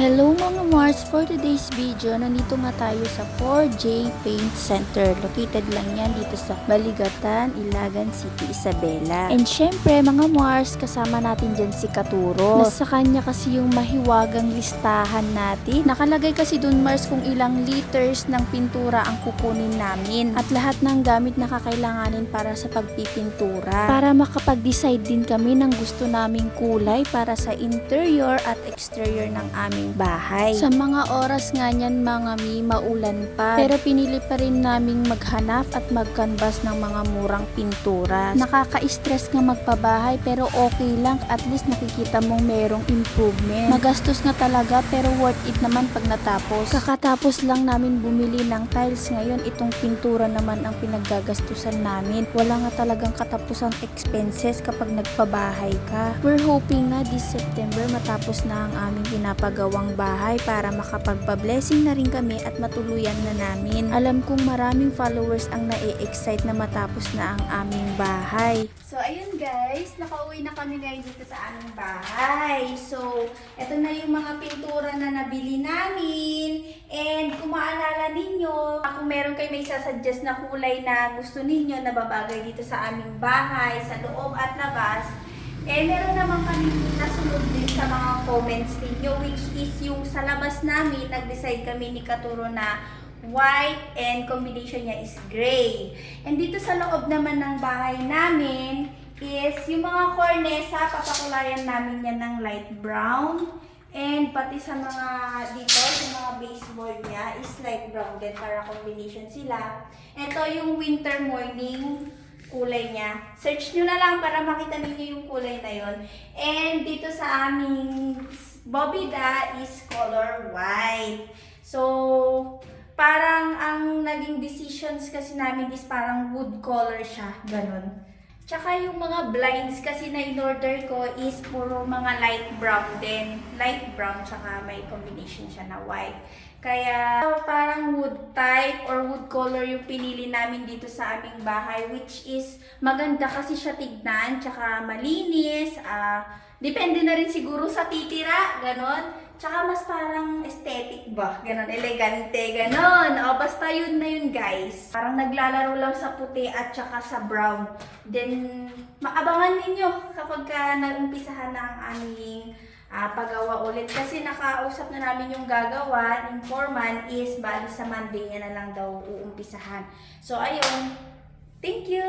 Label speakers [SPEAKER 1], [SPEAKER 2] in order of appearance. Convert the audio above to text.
[SPEAKER 1] Hello mga Mars! For today's video, nandito nga tayo sa 4J Paint Center. Located lang yan dito sa Baligatan, Ilagan City, Isabela. And syempre mga Mars, kasama natin dyan si Katuro. Nasa kanya kasi yung mahiwagang listahan natin. Nakalagay kasi dun Mars kung ilang liters ng pintura ang kukunin namin. At lahat ng gamit na kakailanganin para sa pagpipintura. Para makapag-decide din kami ng gusto naming kulay para sa interior at exterior ng aming bahay. Sa mga oras nga niyan mga mi, maulan pa. Pero pinili pa rin naming maghanap at magkanvas ng mga murang pintura. Nakaka-stress nga magpabahay pero okay lang at least nakikita mong merong improvement. Magastos nga talaga pero worth it naman pag natapos. Kakatapos lang namin bumili ng tiles ngayon itong pintura naman ang pinaggagastusan namin. Wala nga talagang katapusang expenses kapag nagpabahay ka. We're hoping na this September matapos na ang aming pinapagawang bahay para makapagpa-blessing na rin kami at matuluyan na namin. Alam kong maraming followers ang na-excite na matapos na ang aming bahay. So, ayun guys, nakauwi na kami ngayon dito sa aming bahay. So, eto na yung mga pintura na nabili namin. And kung maalala ninyo, kung meron kayo may sasuggest na kulay na gusto ninyo na babagay dito sa aming bahay, sa loob at labas, eh, meron naman kami nasunod din sa mga comments ninyo, which is yung sa labas namin, nag-decide kami ni Katuro na white and combination niya is gray. And dito sa loob naman ng bahay namin is yung mga cornesa, papakulayan namin yan ng light brown. And pati sa mga dito, yung mga baseboard niya is light brown din para combination sila. Ito yung winter morning kulay niya. Search nyo na lang para makita ninyo yung kulay na yon. And dito sa aming bobida is color white. So, parang ang naging decisions kasi namin is parang wood color siya. Ganon. Tsaka yung mga blinds kasi na in-order ko is puro mga light brown din. Light brown tsaka may combination siya na white. Kaya parang wood type or wood color yung pinili namin dito sa aming bahay which is maganda kasi siya tignan tsaka malinis. ah depende na rin siguro sa titira, ganon. Tsaka mas parang aesthetic ba? Ganon, elegante, ganon. O, basta yun na yun, guys. Parang naglalaro lang sa puti at tsaka sa brown. Then, maabangan ninyo kapag ka nag-umpisahan na ang aming ah, paggawa ulit. Kasi nakausap na namin yung gagawa, yung foreman is bali sa Monday niya na lang daw uumpisahan. So, ayun. Thank you!